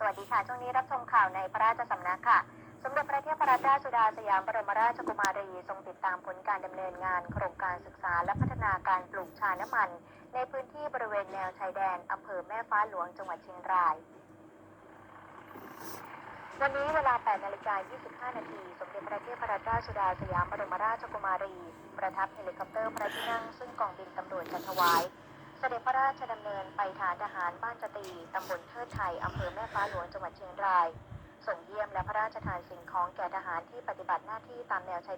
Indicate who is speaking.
Speaker 1: สวัสดีค่ะ ช่วงนี้รับชมข่าวในพระราชสำนักค่ะ สมเด็จพระเทพรัตนราชสุดาสยามบรมราชกุมารีทรงติดตามผลการดำเนินงาน โครงการศึกษาและพัฒนาการปลูกชาน้ำมัน ในพื้นที่บริเวณแนวชายแดนอำเภอแม่ฟ้าหลวงจังหวัดเชียงราย วันนี้เวลา 8 นาฬิกา 25 นาที สมเด็จพระเทพรัตนราชสุดาสยามบรมราชกุมารี ประทับเฮลิคอปเตอร์พระที่นั่งซึ่งกอง ชดำเนินไปฐานทหารบ้านจตีตำบลเทิดไทยอำเภอแม่ฟ้าหลวงจังหวัดเชียงราย ส่งเยี่ยมและพระราชทานสิ่งของแก่ทหารที่ปฏิบัติหน้าที่ตามแนวชาย